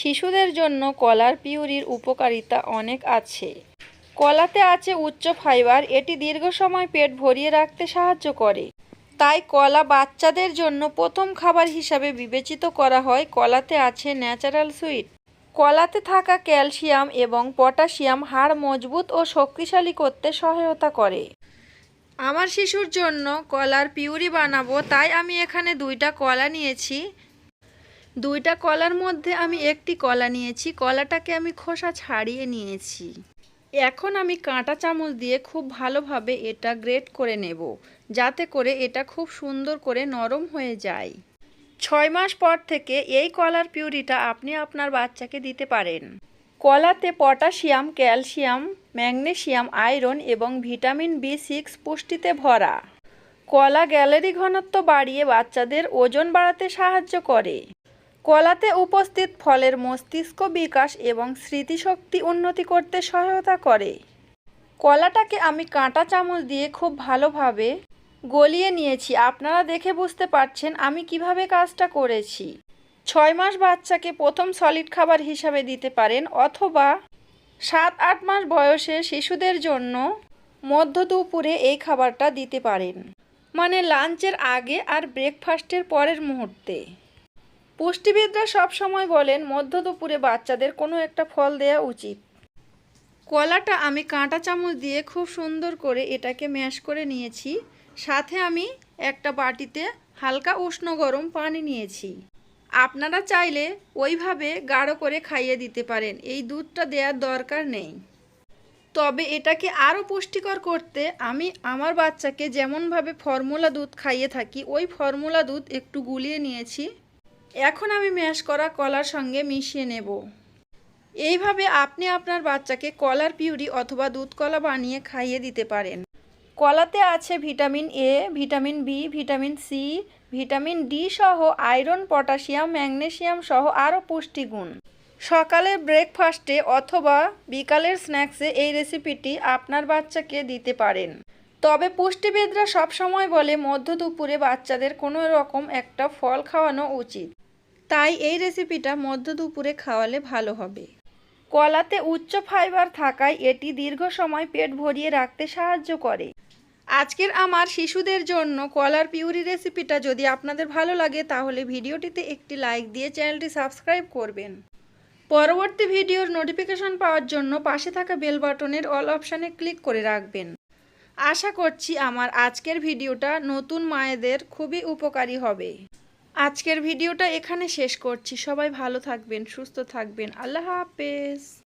শিশুদের জন্য কলার পিউরির উপকারিতা অনেক আছে। কলাতে আছে উচ্চ ফাইবার, এটি দীর্ঘ সময় পেট ভরিয়ে রাখতে সাহায্য করে। তাই কলা বাচ্চাদের জন্য প্রথম খাবার হিসাবে বিবেচিত করা হয়। কলাতে আছে ন্যাচারাল সুইট। কলাতে থাকা ক্যালসিয়াম এবং পটাশিয়াম হাড় মজবুত ও শক্তিশালী করতে সহায়তা করে। আমার শিশুর জন্য কলার পিউরি বানাবো, তাই আমি এখানে দুইটা কলা নিয়েছি। দুইটা কলার মধ্যে আমি একটি কলা নিয়েছি। কলাটাকে আমি খোসা ছাড়িয়ে নিয়েছি। এখন আমি কাঁটা চামচ দিয়ে খুব ভালোভাবে এটা গ্রেট করে নেব, যাতে করে এটা খুব সুন্দর করে নরম হয়ে যায়। ছয় মাস পর থেকে এই কলার পিউরিটা আপনি আপনার বাচ্চাকে দিতে পারেন। কলাতে পটাশিয়াম, ক্যালসিয়াম, ম্যাগনেসিয়াম, আয়রন এবং ভিটামিন বি সিক্স পুষ্টিতে ভরা। কলা গ্যালারি ঘনত্ব বাড়িয়ে বাচ্চাদের ওজন বাড়াতে সাহায্য করে। কলাতে উপস্থিত ফলের মস্তিষ্ক বিকাশ এবং স্মৃতিশক্তি উন্নতি করতে সহায়তা করে। কলাটাকে আমি কাঁটা চামচ দিয়ে খুব ভালোভাবে গলিয়ে নিয়েছি। আপনারা দেখে বুঝতে পারছেন আমি কীভাবে কাজটা করেছি। ছয় মাস বাচ্চাকে প্রথম সলিড খাবার হিসাবে দিতে পারেন অথবা সাত, আট মাস বয়সে শিশুদের জন্য মধ্য দুপুরে এই খাবারটা দিতে পারেন। মানে লাঞ্চের আগে আর ব্রেকফাস্টের পরের মুহূর্তে। পুষ্টিবিদরা সব সময় বলেন, মধ্য দুপুরে বাচ্চাদের কোনো একটা ফল দেওয়া উচিত। কলাটা আমি কাঁটা চামচ দিয়ে খুব সুন্দর করে এটাকে ম্যাশ করে নিয়েছি। সাথে আমি একটা বাটিতে হালকা উষ্ণ গরম পানি নিয়েছি। আপনারা চাইলে ওইভাবে গাঢ় করে খাইয়ে দিতে পারেন, এই দুধটা দেওয়ার দরকার নেই। তবে এটাকে আরও পুষ্টিকর করতে আমি আমার বাচ্চাকে যেমনভাবে ফর্মুলা দুধ খাইয়ে থাকি, ওই ফর্মুলা দুধ একটু গুলিয়ে নিয়েছি। এখন আমি ম্যাশ করা কলার সঙ্গে মিশিয়ে নেব। এইভাবে আপনি আপনার বাচ্চাকে কলার পিউরি অথবা দুধ কলা বানিয়ে খাইয়ে দিতে পারেন। কলাতে আছে vitamin A vitamin B vitamin C vitamin D সহ আয়রন, পটাশিয়াম ম্যাগনেসিয়াম সহ আরও পুষ্টিগুণ। সকালের ব্রেকফাস্টে অথবা বিকালের স্ন্যাক্সে এই রেসিপিটি আপনার বাচ্চাকে দিতে পারেন। তবে পুষ্টিবিদরা সবসময় বলে মধ্য দুপুরে বাচ্চাদের কোনো রকম একটা ফল খাওয়ানো উচিত। তাই এই রেসিপিটা মধ্য দুপুরে খাওয়ালে ভালো হবে। কলাতে উচ্চ ফাইবার থাকায় এটি দীর্ঘ সময় পেট ভরিয়ে রাখতে সাহায্য করে। আজকের আমার শিশুদের জন্য কলার পিউরি রেসিপিটা যদি আপনাদের ভালো লাগে, তাহলে ভিডিওটিতে একটি লাইক দিয়ে চ্যানেলটি সাবস্ক্রাইব করবেন। পরবর্তী ভিডিওর নোটিফিকেশন পাওয়ার জন্য পাশে থাকা বেল বাটনের অল অপশানে ক্লিক করে রাখবেন। আশা করছি আমার আজকের ভিডিওটা নতুন মায়েদের খুবই উপকারী হবে। আজকের ভিডিওটা এখানে শেষ করছি। সবাই ভালো থাকবেন, সুস্থ থাকবেন। আল্লাহ হাফেজ।